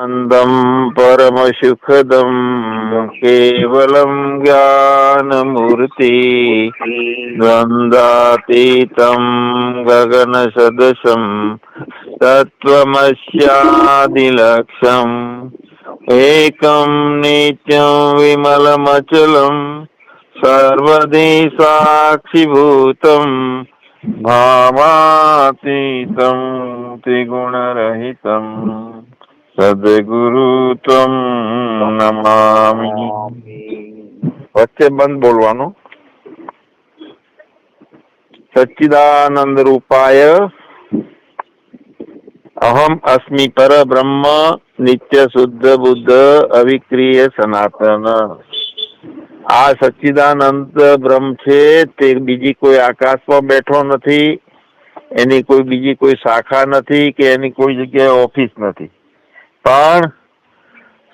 आनन्दं परमसुखदं केवलं ज्ञानमूर्ति द्वन्द्वातीतं गगनसदृशं तत्त्वमस्यादिलक्ष्यम् एकं नित्यं विमलमचलं सर्वदि साक्षिभूतम् भावातीतं त्रिगुणरहितं સદગુરુ તમ નમામી વચ્ચે બંધ બોલવાનું સચ્ચિદાનંદ રૂપાય અહમ અસ્મિ પર બ્રહ્મ નિત્ય શુદ્ધ બુદ્ધ અવિક્રિય સનાતન આ સચ્ચિદાનંદ બ્રહ્મ છે તે બીજી કોઈ આકાશમાં બેઠો નથી એની કોઈ બીજી કોઈ શાખા નથી કે એની કોઈ જગ્યાએ ઓફિસ નથી. પણ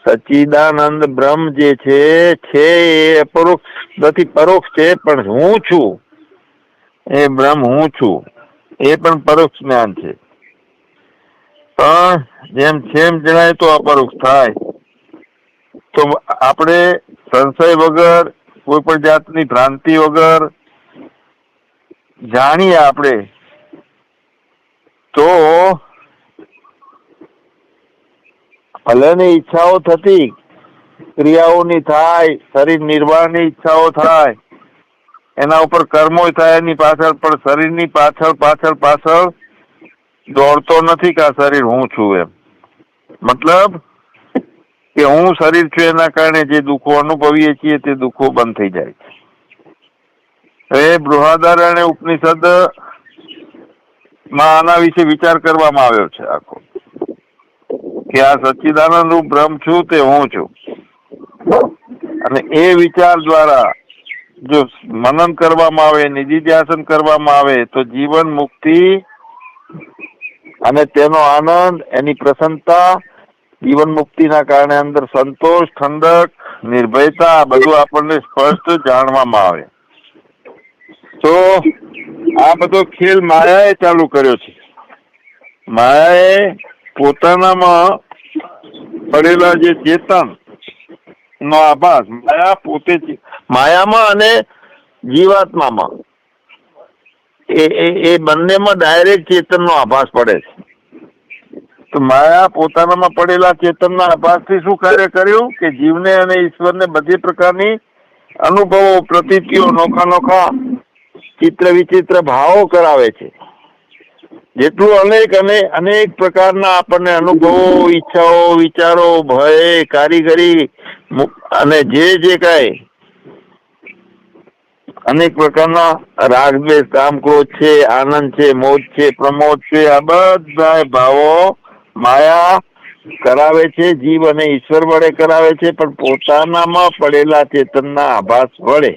સચિદાનંદ બ્રહ્મ જે છે છે એ અપરોક્ષ, નથી, પરોક્ષ છે, પણ હું છું. એ બ્રહ્મ હું છું. એ પણ પરોક્ષ જ્ઞાન છે. પણ જેમ છેમ જણાય તો અપરોક્ષ થાય. તો આપણે સંશય વગર, કોઈ પણ જાતની ભ્રાંતિ વગર જાણીએ આપણે, તો ભલેની ઈચ્છાઓ થતી ક્રિયાઓની થાય, શરીર નિર્વાહની ઈચ્છાઓ થાય, એના ઉપર કર્મો થાય એની પાછળ, પણ શરીરની પાછળ પાછળ પાછળ દોડતો નથી કે આ શરીર હું છું એમ. મતલબ કે હું શરીર છું એના કારણે જે દુઃખો અનુભવીએ છીએ તે દુઃખો બંધ થઈ જાય છે. એ બૃહદારણ્ય ઉપનિષદમાં આના વિશે વિચાર કરવામાં આવ્યો છે આખો. કે આ સચ્ચિદાનંદ રૂપ બ્રહ્મ છું તે હું છું. અને એ વિચાર દ્વારા જો મનન કરવામાં આવે, નિધિધ્યાસન કરવામાં આવે, તો જીવન મુક્તિ અને તેનો આનંદ, એની પ્રસન્નતા, જીવન મુક્તિના કારણે અંદર સંતોષ, ઠંડક, નિર્ભયતા બધું આપણને સ્પષ્ટ જાણવામાં આવે. તો આ બધો ખેલ માયાએ ચાલુ કર્યો છે. માયાએ પોતાનામાં પડેલા જે ચેતન નો આભાસ, માયા પોતે. માયામાં અને જીવાત્મામાં. એ એ બંનેમાં ડાયરેક્ટ ચેતનનો આભાસ પડે છે. તો માયા પોતાનામાં પડેલા ચેતનના આભાસથી શું કાર્ય કર્યું? કે જીવને અને ઈશ્વરને બધી પ્રકારની અનુભવો, પ્રતીતિઓ, નોખા નોખા ચિત્ર વિચિત્ર ભાવો કરાવે છે. જેટલું અનેક અને અનેક પ્રકારના આપણને અનુભવો, ઈચ્છાઓ, વિચારો, ભય, કારીગરી અને જે જે કાંઈ અનેક પ્રકારના રાગ, દ્વેષ, કામ, ક્રોધ છે, આનંદ છે, મોજ છે, પ્રમોદ છે, આ બધા ભાવો માયા કરાવે છે, જીવ અને ઈશ્વર વડે કરાવે છે, પણ પોતાનામાં પડેલા ચેતનના આભાસ વડે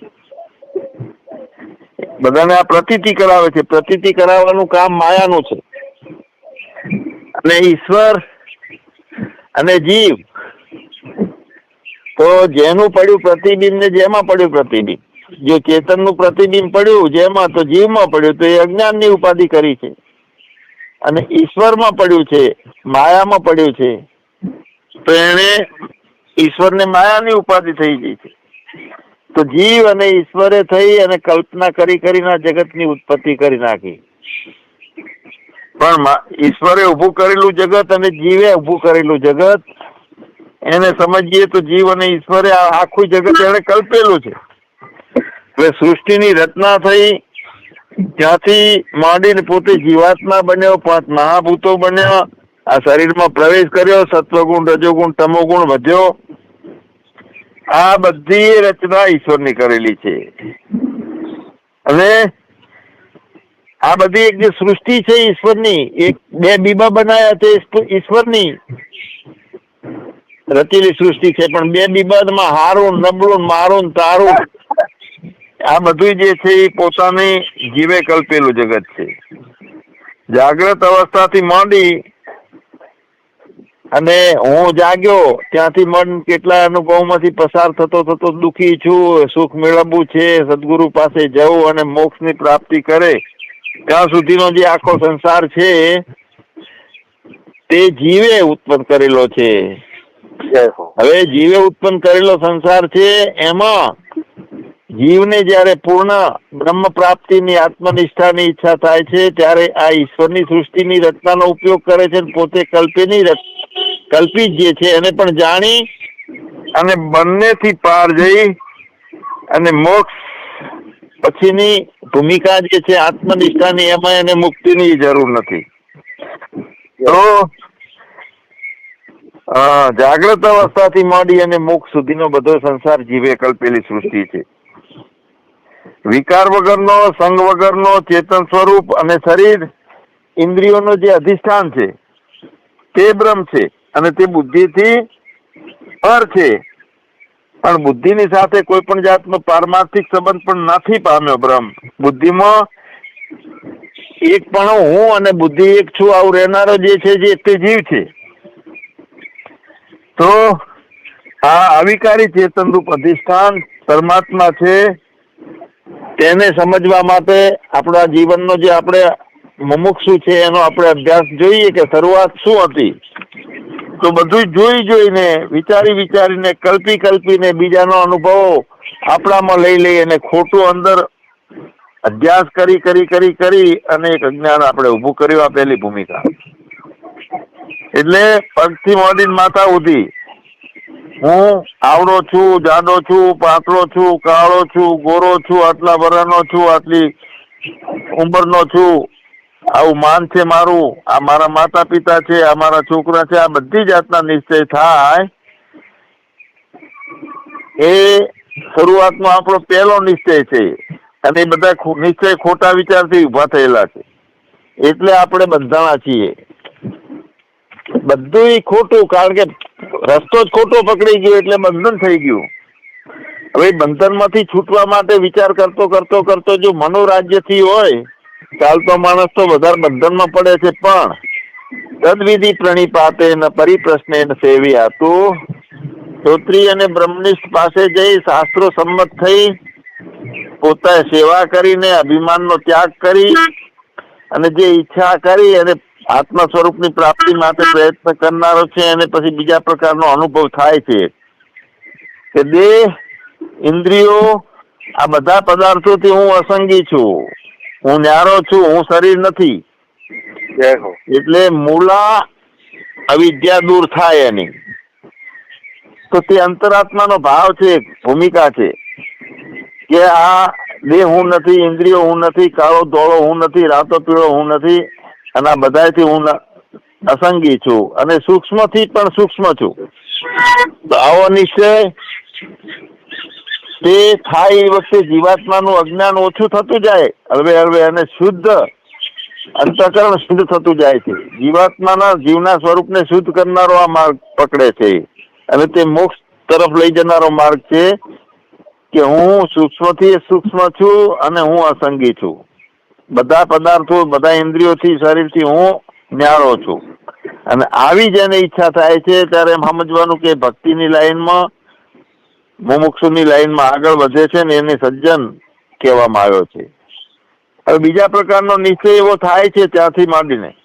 બધાને આ પ્રતીતિ કરાવે છે. પ્રતીતિ કરાવવાનું કામ માયાનું છે. અને ઈશ્વર અને જીવ, તો જેનું પડ્યું પ્રતિબિંબ ને જેમાં પડ્યું પ્રતિબિંબ. જો ચેતનનું પ્રતિબિંબ પડ્યું જેમાં, તો જીવમાં પડ્યું, તો એ અજ્ઞાનની ઉપાધિ કરી છે. અને ઈશ્વરમાં પડ્યું છે, માયામાં પડ્યું છે. તો એને ઈશ્વરને માયાની ઉપાધિ થઈ ગઈ છે. તો જીવ અને ઈશ્વરે થઈ અને કલ્પના કરી કરીને જગતની ઉત્પત્તિ કરી નાખી. પણ ઈશ્વરે ઊભું કરેલું જગત અને જીવે ઊભું કરેલું જગત, એને સમજીએ તો જીવ અને ઈશ્વરે આખું જગત એને કલ્પેલું છે. એટલે સૃષ્ટિની રચના થઈ ત્યાંથી માંડીને પોતે જીવાત્મા બન્યો, પાંચ મહાભૂતો બન્યા, આ શરીરમાં પ્રવેશ કર્યો, સત્વગુણ, રજોગુણ, તમોગુણ વધ્યો આ બધી રચના ઈશ્વરની કરેલી છે. અને આ બધી એક જે સૃષ્ટિ છે ઈશ્વરની, એક બે બીબા બનાયા છે ઈશ્વરની. રચેલી સૃષ્ટિ છે, પણ બે બીબાદમાં હારું, નબળું, મારું, તારું. આ બધું જે છે એ પોતાની જીવે કલ્પેલું જગત છે. જાગ્રત અવસ્થાથી માંડી અને હું જાગ્યો ત્યાંથી મન કેટલા અનુભવમાંથી પસાર થતો થતો દુખી છું સુખ મેળવવું છે સદગુરુ પાસે જવું અને મોક્ષની પ્રાપ્તિ કરે. ત્યાં સુધીનો જે આખો સંસાર છે તે જીવે ઉત્પન્ન કરેલો છે. હવે જીવે ઉત્પન્ન કરેલો સંસાર છે એમાં જીવને જ્યારે પૂર્ણ બ્રહ્મ પ્રાપ્તિની આત્મનિષ્ઠાની ઈચ્છા થાય છે ત્યારે આ ઈશ્વરની સૃષ્ટિની રચનાનો ઉપયોગ કરે છે પોતે કલ્પેની રચ- કલ્પિત જે છે એને પણ જાણી અને બંનેથી પાર જઈ અને મોક્ષ પછીની ભૂમિકા જે છે, આત્મનિષ્ઠાની, એમાં એને મુક્તિની જરૂર નથી. તો જાગ્રત અવસ્થાથી માંડી અને મોક્ષ સુધીનો બધો સંસાર જીવે કલ્પેલી સૃષ્ટિ છે. વિકાર વગરનો, સંગ વગરનો, ચેતન સ્વરૂપ અને શરીર ઇન્દ્રિયોનો જે અધિષ્ઠાન છે, તે બ્રહ્મ છે. અને તે બુદ્ધિથી પર છે. પણ બુદ્ધિની સાથે કોઈ પણ જાતનો પારમાર્થિક સંબંધ પણ નથી પામ્યો બ્રહ્મ. બુદ્ધિમાં એક પણ હું અને બુદ્ધિ એક છું, આવું રહેનારો જે છે જે તે જીવ છે. તો આ અવિકારી ચેતન રૂપ અધિષ્ઠાન પરમાત્મા છે તેને સમજવા માટે આપણા જીવનનો જે આપણે મુમુક્ષુ છે એનો આપણે અભ્યાસ જોઈએ કે શરૂઆત શું હતી. તો બધું જોઈ જોઈને, વિચારી વિચારીને, કલ્પી કલ્પીને બીજાનો અનુભવ આપણામાં લઈ લઈ અને ખોટું અંદર અભ્યાસ કરી કરી કરી કરી અને એક અજ્ઞાન આપણે ઊભું કર્યું આ ભૂમિકા. એટલે પગથી મોડીને માથા સુધી હું આવડો છું, જાડો છું, પાતળો છું, કાળો છું, ગોરો છું, આટલા વરાનો છું, આટલી ઉંમરનો છું આવું માન છે મારું. આ મારા માતા પિતા છે, આ મારા છોકરા છે, આ બધી જાતના નિશ્ચય થાય. એ શરૂઆતનો આપણો પહેલો નિશ્ચય છે. અને એ બધા નિશ્ચય ખોટા વિચારથી ઊભા થયેલા છે. એટલે આપણે બંધાણા છીએ. બધું ખોટું, કારણ કે રસ્તો જ ખોટો પકડી ગયો એટલે બંધન થઈ ગયું. હવે બંધનમાંથી છૂટવા માટે વિચાર કરતો કરતો કરતો જો મનોરાજ્યથી હોય ચાલતો માણસ તો વધારે બંધનમાં પડે છે, પણ તદવિધિ પ્રણિપાતે ન પરિપ્રશ્ને સેવી આતું. શ્રોત્રી અને બ્રહ્મનિષ્ઠ પાસે જઈ શાસ્ત્રો સંમત થઈ પોતાએ સેવા કરીને અભિમાનનો ત્યાગ કરી અને જે ઈચ્છા કરી અને આત્મા સ્વરૂપની પ્રાપ્તિ માટે પ્રયત્ન કરનારો છે અને પછી બીજા પ્રકારનો અનુભવ થાય છે. કે દેહ, ઇન્દ્રિયો આ બધા પદાર્થોથી હું અસંગી છું. હું ન્યારો છું હું શરીર નથી. એટલે મૂળા અવિદ્યા દૂર થાય એની. તો તે અંતરાત્માનો ભાવ છે ભૂમિકા છે. કે આ દેહ હું નથી ઇન્દ્રિયો હું નથી કાળો ધોળો હું નથી રાતો પીળો હું નથી અને આ બધાથી હું અસંગી છું. અને સૂક્ષ્મથી પણ સૂક્ષ્મ છું. તો આવો નિશ્ચય તે થાય એ વખતે જીવાત્માનું અજ્ઞાન ઓછું થતું જાય હળવે હળવે અને શુદ્ધ અંતકરણ શુદ્ધ થતું જાય છે. જીવાત્માના જીવના સ્વરૂપને શુદ્ધ કરનારો આ માર્ગ પકડે છે. અને તે મોક્ષ તરફ લઈ જનારો માર્ગ છે કે હું સૂક્ષ્મથી સૂક્ષ્મ છું અને હું અસંગી છું. બધા પદાર્થો, બધા ઇન્દ્રિયોથી, શરીરથી હું ન્યારો છું. અને આવી જેને ઈચ્છા થાય છે ત્યારે એમ સમજવાનું કે ભક્તિની લાઈનમાં મુમુક્ષુની લાઈનમાં આગળ વધે છે ને એને સજ્જન કહેવામાં આવ્યો છે. હવે બીજા પ્રકારનો નિશ્ચય એવો થાય છે ત્યાંથી માંડીને.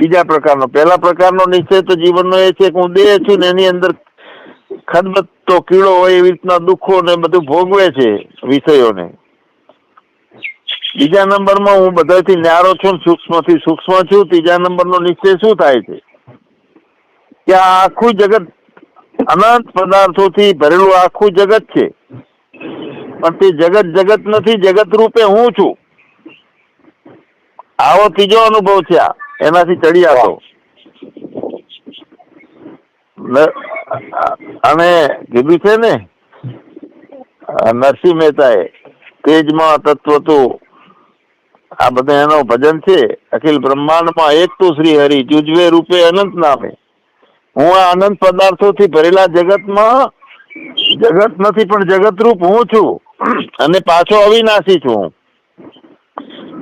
બીજા પ્રકારનો. પહેલા પ્રકારનો નિશ્ચય તો જીવનનો એ છે કે હું દેહ છું ને એની અંદર ખદબત્તો કીડો હોય એવી રીતના દુઃખો ને બધું ભોગવે છે વિષયોને. બીજા નંબરમાં હું બધાથી ન્યારો છું સૂક્ષ્મથી સૂક્ષ્મ છું. ત્રીજા નંબરનો નિશ્ચય શું થાય છે? કે આખું જગત અનંત પદાર્થોથી ભરેલું આખું જગત છે. પણ તે જગત જગત નથી, જગત રૂપે હું છું. આવો ત્રીજો અનુભવ છે એનાથી ચડી આવતો. અને કીધું છે ને, નરસિંહ મહેતાએ, તેજમાં તત્વ તો આ બધા એનો ભજન છે. અખિલ બ્રહ્માંડમાં એક તો શ્રી હરિ જુજવે રૂપે અનંત નામે. હું આ અનંત પદાર્થોથી ભરેલા જગતમાં જગત નથી, પણ જગત રૂપ હું છું અને પાછો અવિનાશી છું હું.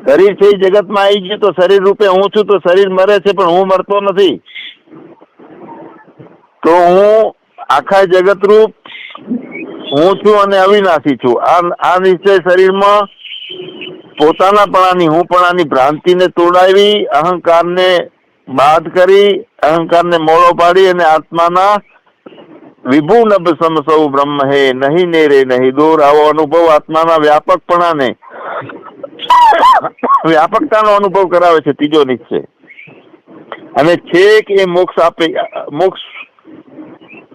શરીર છે જગતમાં આવી ગયું, તો શરીર રૂપે હું છું, તો શરીર મરે છે, પણ હું મરતો નથી તો હું આખા જગત રૂપ હું છું અને અવિનાશી છું આ આ નિશ્ચય શરીરમાં પોતાનાપણાની હુંપણાની ભ્રાંતિને તોડાવી, અહંકારને બાદ કરી અહંકારને મોળો પાડી અને આત્માના વિભુ નભ સમ સૌ બ્રહ્મ હે, નહીં ને રે, નહીં. દૂર આવો અનુભવ આત્માના વ્યાપકપણાને. વ્યાપકતાનો અનુભવ કરાવે છે ત્રીજો નિશ્ચય. અને છેક એ મોક્ષ આપે, મોક્ષ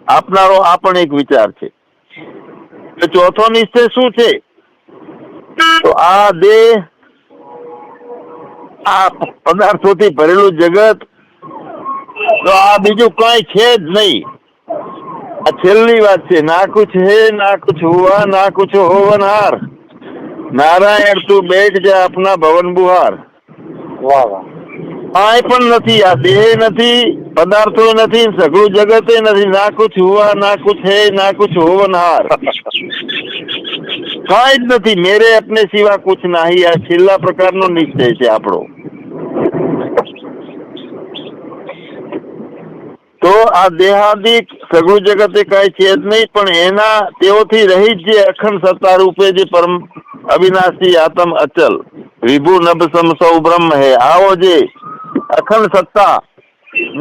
આપનારો આ પણ એક વિચાર છે. ચોથો નિશ્ચય શું છે? તો આ દેહ આ પદાર્થોથી ભરેલું જગત, તો આ બીજું કઈ છે જ નહીં. આ છેલ્લી વાત છે ના કુછ હે ના કુછ હુઆ ના કુછ હોવનહાર નારાયણ, તું બેઠ જા આપના ભવન બુહાર. વાહ વાહ. કાંઈ પણ નથી, આ દેહ નથી, પદાર્થો નથી, સઘળું જગતે નથી, ના કુછ હુआ ના કુછ હે, ના કુછ હોવનહાર કાંઈ જ નથી, મેરે અપને સિવા કુછ નહીં, આ છેલ્લા પ્રકારનો નિશ્ચય છે આપણો. તો આ દેહાદિક સઘળું જગતે કાંઈ છે જ નહીં, પણ એના તેઓથી રહી જે અખંડ સત્તા રૂપે જે પરમ અવિનાશી આત્મ અચલ, વિભુ નભ સમ સૌ બ્રહ્મ હે, આવો જે અખંડ સત્તા,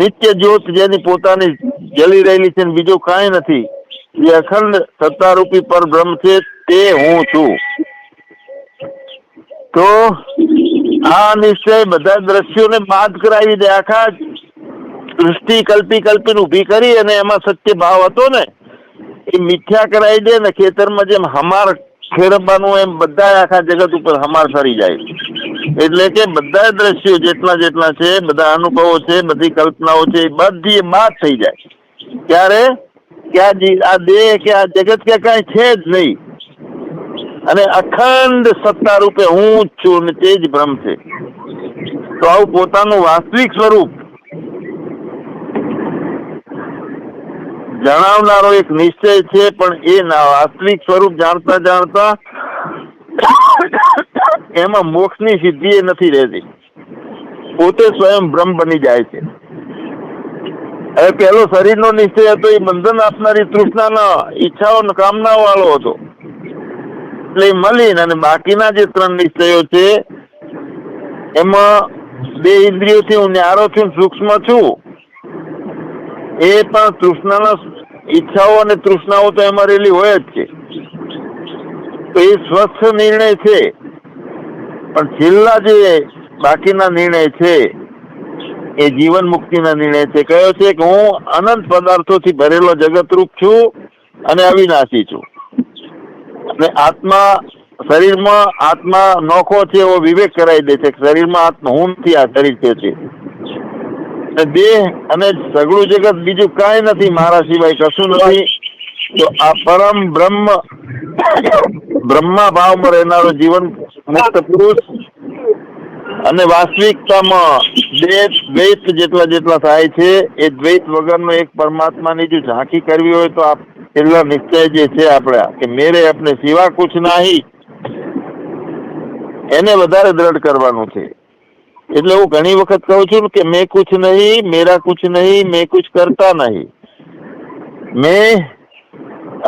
નિત્ય જ્યોત જેની પોતાની જલી રહેલી છે ને બીજું કાંઈ નથી. જે અખંડ સત્તા રૂપી પર બ્રહ્મ છે તે હું છું. તો આ નિશ્ચય બધા દ્રશ્યોને બાદ કરાવી દે. આખા સૃષ્ટિ કલ્પી કલ્પીને ઊભી કરી અને એમાં સત્ય ભાવ હતો ને, એ મિથ્યા કરાવી દે ને ખેતરમાં જેમ હમાર ફેરવવાનું એમ બધા આખા જગત ઉપર હમાર ફરી જાય. એટલે કે બધા દ્રશ્યો જેટલા જેટલા છે, બધા અનુભવો છે, બધી કલ્પનાઓ છે બધી માત થઈ જાય. ત્યારે કે આ આ દેહ કે આ જગત કે કાંઈ છે જ નહીં. અને અખંડ સત્તા રૂપે હું જ છું ને તે જ ભ્રમ છે. તો આવું પોતાનું વાસ્તવિક સ્વરૂપ જણાવનારો એક નિશ્ચય છે, પણ એ વાસ્તવિક સ્વરૂપ જાણતા જાણતા એમાં મોક્ષની સિદ્ધિ એ નથી રહેતી. પોતે સ્વયં બ્રહ્મ બની જાય છે. હવે પેલો શરીરનો નિશ્ચય હતો, એ બંધન આપનારી તૃષ્ણાના ઈચ્છાઓ કામના વાળો હતો. એટલે મલિન અને બાકીના જે ત્રણ નિશ્ચયો છે, એમાં બે ઇન્દ્રિયોથી હું ન્યારો છું, સૂક્ષ્મ છું. એ પણ તૃષ્ણાના ઈચ્છાઓ અને તૃષ્ણાઓ તો એમાં રહેલી હોય જ છે. તો એ સ્વચ્છ નિર્ણય છે. પણ છેલ્લા જે બાકીના નિર્ણય છે, એ જીવન મુક્તિના નિર્ણય છે. કયો છે કે હું અનંત પદાર્થોથી ભરેલો જગતરૂપ છું અને અવિનાશી છું. અને આત્મા શરીરમાં આત્મા નોખો છે એવો વિવેક કરાવી દે છે શરીરમાં આત્મા હું નથી, આ શરીર છે અને દેહ અને સગળું જગત બીજું કાંઈ નથી, મારા સિવાય કશું નથી. તો આ પરમ બ્રહ્મ બ્રહ્મા ભાવમાં રહેનારો જીવન મુક્ત પુરુષ અને વાસ્તવિકતામાં દ્વૈત દ્વૈત જેટલા જેટલા થાય છે, એ દ્વૈત વગરનો એક પરમાત્માની જો ઝાંખી કરવી હોય તો આ છેલ્લા નિશ્ચય જે છે આપણા, કે મેરે આપણે સિવા કુછ નહીં. એને વધારે દ્રઢ કરવાનું છે. એટલે હું ઘણી વખત કહું છું કે મેં કુછ નહીં, મેરા કુછ નહીં, મેં કુછ કરતા નહીં. મેં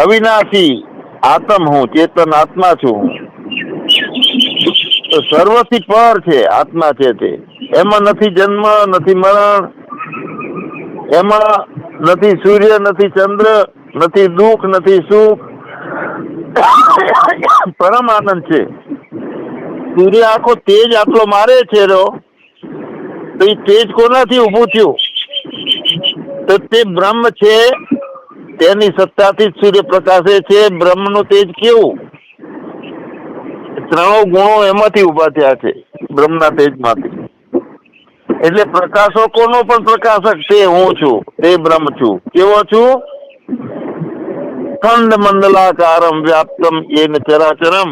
અવિનાશી આત્મ હું, ચેતન આત્મા છું. હું સર્વથી પર છે, આત્મા છે તે. એમાં નથી જન્મ, નથી મરણ. એમાં નથી સૂર્ય, નથી ચંદ્ર, નથી દુઃખ, નથી સુખ. પરમ આનંદ છે. સૂર્ય આખો તેજ આટલો મારે છે રો તો એ તેજ કોનાથી ઊભું થયું? તો તે બ્રહ્મ છે, તેની સત્તાથી જ સૂર્ય પ્રકાશે છે. બ્રહ્મનું તેજ કેવું? ત્રણો ગુણો એમાંથી ઊભા થયા છે, બ્રહ્મના તેજમાંથી. એટલે પ્રકાશકોનો પણ પ્રકાશક તે હું છું, તે બ્રહ્મ છું. કેવો છું? ખંડ મંડલાકારમ વ્યાપ્તમ એન ચરાચરમ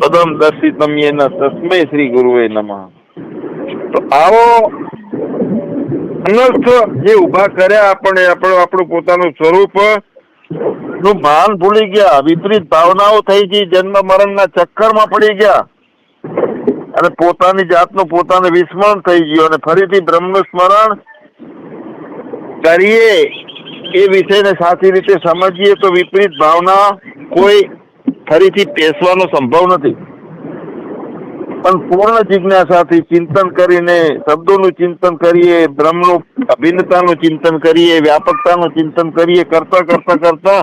પદમ દર્શિતમ એન તસ્મય શ્રી ગુરુએ નમઃ. તો આવો અનર્થ જે ઊભા કર્યા આપણે, આપણું આપણું પોતાનું સ્વરૂપ નું ભાન ભૂલી ગયા. વિપરીત ભાવનાઓ થઈ ગઈ. જન્મ મરણના ચક્કરમાં પડી ગયા. અને પોતાની જાતનું પોતાને વિસ્મરણ થઈ ગયું અને ફરીથી બ્રહ્મનું સ્મરણ કરીએ એ વિષયને સાચી રીતે સમજીએ તો વિપરીત ભાવના કોઈ ફરીથી પેસવાનો સંભવ નથી. પણ પૂર્ણ જિજ્ઞાસાથી ચિંતન કરીને, શબ્દોનું ચિંતન કરીએ બ્રહ્મનું અભિન્નતાનું ચિંતન કરીએ, વ્યાપકતાનું ચિંતન કરીએ, કરતા કરતા કરતા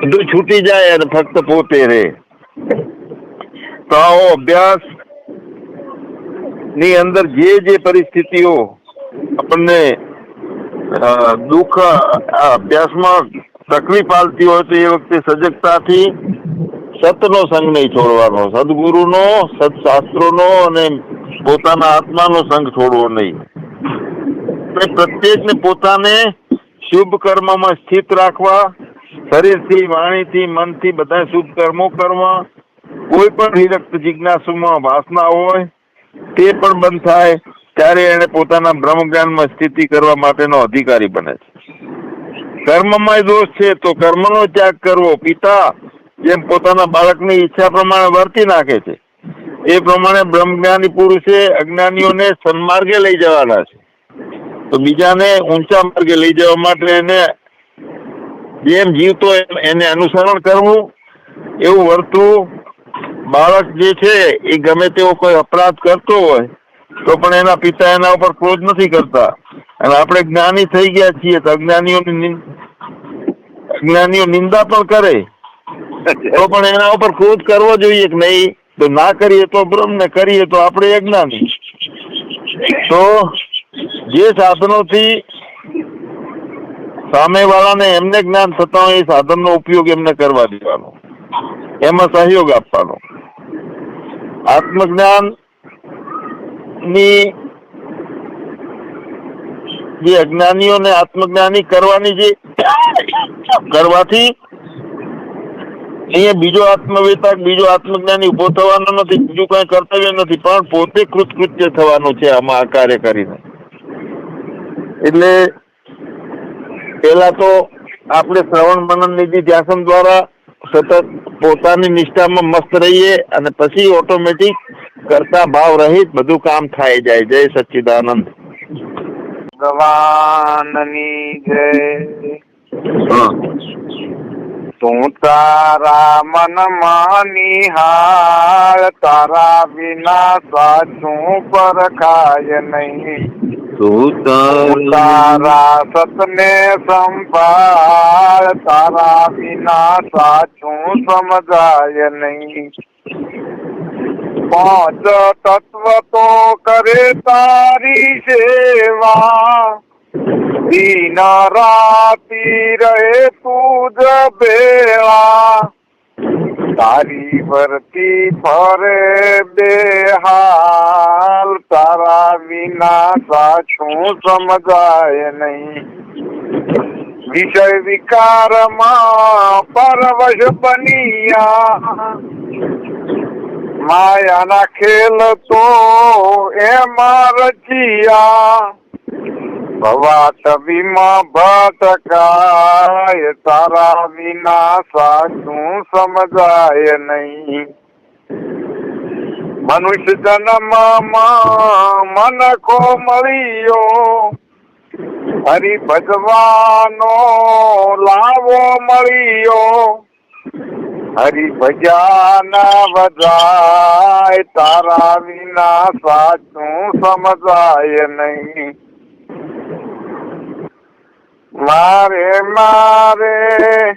બધું છૂટી જાય અને ફક્ત પોતે રહે. તો આવો અભ્યાસની અંદર જે જે પરિસ્થિતિઓ આપણને દુઃખ અભ્યાસમાં તકલીફ આવતી હોય તો એ વખતે સજગતાથી સતનો સંગ નહીં છોડવાનો, સદગુરુનો સત્શાસ્ત્રોનો અને પોતાના આત્માનો સંગ છોડવો નહીં. પ્રત્યેકને પોતાને શુભ કર્મમાં સ્થિત રાખવા, શરીરથી, વાણીથી, મનથી બધા શુભ કર્મો કરવા, કોઈ પણ વિરક્ત જિજ્ઞાસુમાં વાસના હોય, તે પણ બંધ થાય, ત્યારે એને પોતાના બ્રહ્મ જ્ઞાનમાં સ્થિતિ કરવા માટેનો અધિકારી બને છે. કર્મમાં દોષ છે, તો કર્મનો ત્યાગ કરવો, પિતા જેમ પોતાના બાળકની ઈચ્છા પ્રમાણે વર્તી નાખે છે. એ પ્રમાણે બ્રહ્મજ્ઞાની પુરુષે અજ્ઞાનીઓને સન્માર્ગે લઈ જવાના છે. તો બીજાને ઊંચા માર્ગે લઈ જવા માટે એને જેમ જીવતો એને અનુસરણ કરવું, એવું વર્તવું. બાળક જે છે એ ગમે તેવો કોઈ અપરાધ કરતો હોય, તો પણ એના પિતા એના ઉપર ક્રોધ નથી કરતા. અને આપણે જ્ઞાની થઈ ગયા છીએ તો અજ્ઞાનીઓની અજ્ઞાનીઓ નિંદા પણ કરે. તો પણ એના ઉપર ક્રોધ કરવો જોઈએ કે નહીં? તો ના કરીએ તો બ્રહ્મ ને કરીએ તો આપણે અજ્ઞાની તો જે સાધનોથી સામેવાળાને એમને જ્ઞાન થતા હોય એ સાધનનો ઉપયોગ એમને કરવા દેવાનો. એમાં સહયોગ આપવાનો. આત્મજ્ઞાનની જે અજ્ઞાનીઓને આત્મજ્ઞાની કરવાની જે કરવાથી અહીંયા બીજો આત્મવેતા બીજો આત્મજ્ઞાની ઊભો થવાનો નથી, બીજું કઈ કર્તવ્ય નથી, પણ પોતે કૃતકૃત્ય થવાનું છે આમાં આ કાર્ય કરીને. એટલે પેલા તો આપણે શ્રવણ મનન નિધિ ધ્યાસન દ્વારા સતત પોતાની નિષ્ઠામાં મસ્ત રહીએ અને પછી ઓટોમેટિક કરતા ભાવ રહિત બધું કામ થાય જાય. જય સચ્ચિદાનંદ. ભગવાનની જય. તું તારા મનમાં નિહાળ તારા વિના સાચું પરખાય નહીં. તું તારા સતને સંભાળ તારા વિના સાચું સમજાય નહીં. પાંચ તત્વ તો કરે તારી સેવા. દિન રાતી રહે તું જ બેળા તારી વરતી ફરે બેહાલ તારા વિના સાચું સમજાય નહીં વિષય વિકારમાં પરવશ બનિયા માયાના ખેલ તો એમાં રચિયા ભવાટવીમાં ભટકાય તારા વિના સાચું સમજાય નહીં. મનુષ્ય જન્મમાં કો મળ્યો હરિ ભજવાનો લાવો મળ્યો. હરી ભજાના વજાય, તારા વિના સાચું સમજાય નહીં. મારે મારે.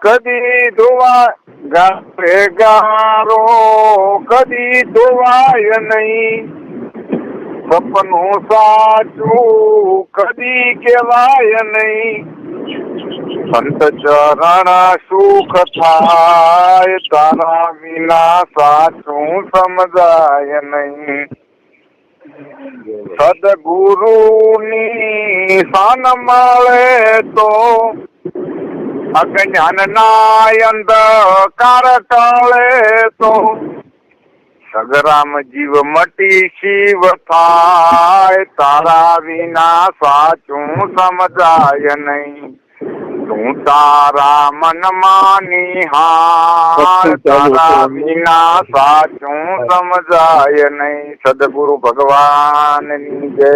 કદી ધોવા ગારે ગારો, કદી ધોવાય નહીં. સપનું સાચું કદી કેવાય નહીં. સંત ચરણ સુખ થાય, તારા વિના સાચું સમજાય નહીં. સદગુરુની શાન મળે તો અજ્ઞાન ના અંધકાર ટળે તો સગરામ જીવ મટી શિવ થાય, તારા વિના સાચું સમજાય નહીં. તું તારા મનમાં નિહાળ તારા વિના સાચું સમજાય નહીં સદગુરુ ભગવાનની જય